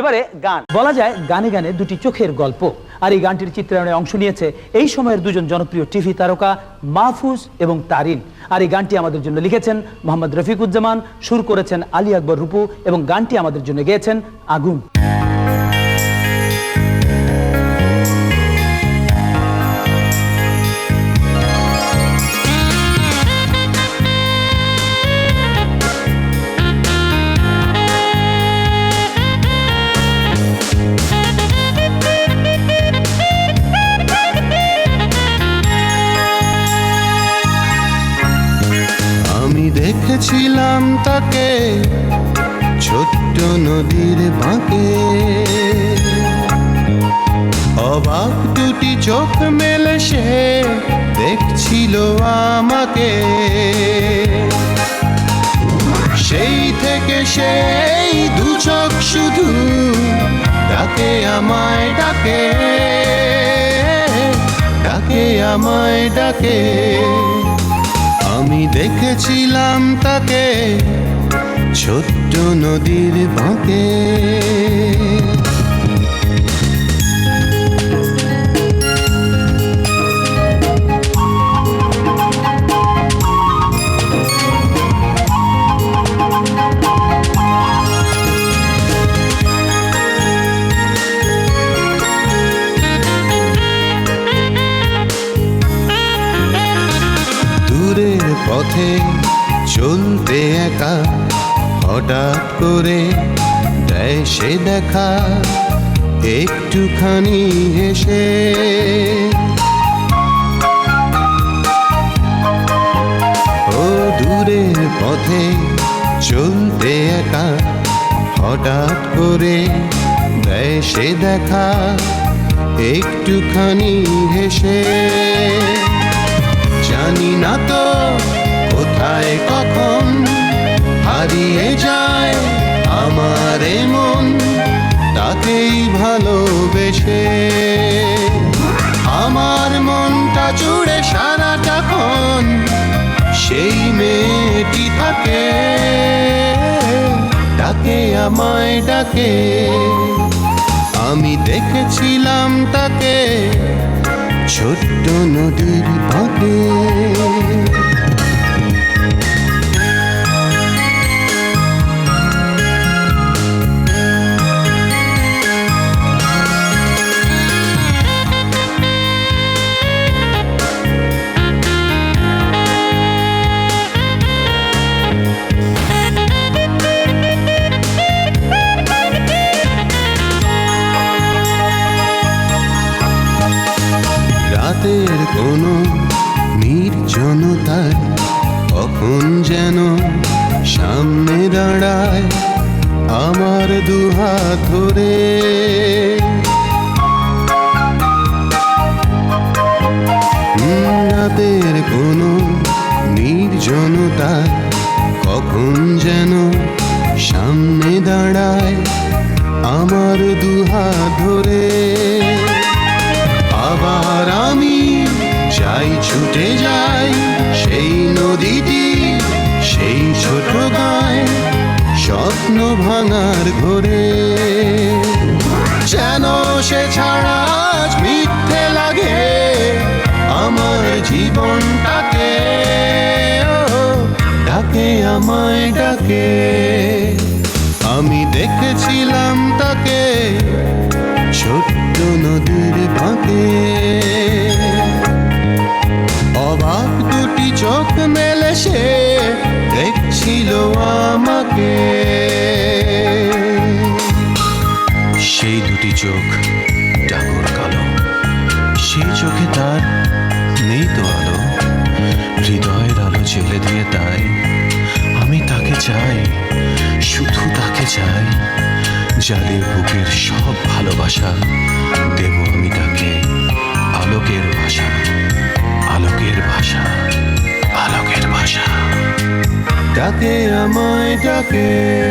এবারে গান। বলা যায় গানে গানে দুটি চোখের গল্প। আর এই গানটির চিত্রায়নে অংশ নিয়েছে এই সময়ের দুজন জনপ্রিয় টিভি তারকা মাহফুজ এবং তারিন। আর এই গানটি আমাদের জন্য লিখেছেন মোহাম্মদ রফিকুজ্জামান, সুর করেছেন আলী আকবর রূপু এবং গানটি আমাদের জন্য গেয়েছেন আগুন। দেখেছিলাম তাকে ছোট্ট নদীর বাঁকে। অবাক দুটি চোখ মেলে সে দেখছিল আমাকে। সেই থেকে সেই দু চোখ শুধু ডাকে আমায় ডাকে। ডাকে আমায় ডাকে। আমি দেখেছিলাম তাকে ছোট্ট নদীর বাঁকে। পথে চলতে একা হঠাৎ করে দেয় সে দেখা। একটুখানি হেসে ও দূরের পথে চলতে একা হঠাৎ করে দেয় সে দেখা। একটুখানি হেসে জানি না তো জুড়ে সারাটাক্ষণ সেই মেয়েটি থাকে। ডাকে আমায় ডাকে। আমি দেখেছিলাম তাকে ছোট্ট নদীর রাতের কোনো নির্জনতায় কখন যেন সামনে দাঁড়ায় আমার দুহাত ধরে। রাতের কোনো নির্জনতায় কখন যেন সামনে দাঁড়ায় আমার দুহাত ধরে। চাই ছুটে যাই, সেই নদীটি, সেই ছোট গায়, স্বপ্ন ভাঙার ঘরে। যেন সে ছাড়া মিথ্যে লাগে আমার জীবনটাকে। ডাকে আমায় ডাকে। আমি দেখেছিলাম তাকে ছোট্ট নদীর বাঁকে অবাক দুটি চোখ মেলে সে দেখছিল আমাকে। সেই দুটি চোখ ডাগর কালো, সেই চোখে তার নেই তো আলো। হৃদয়ের আলো জেলে দিয়ে তাই আমি তাকে চাই, শুধু তাকে চাই জালে বুকের সব ভালোবাসা, দেব আমি তাকে আলোকের ভাষা। আমায় ডাকে।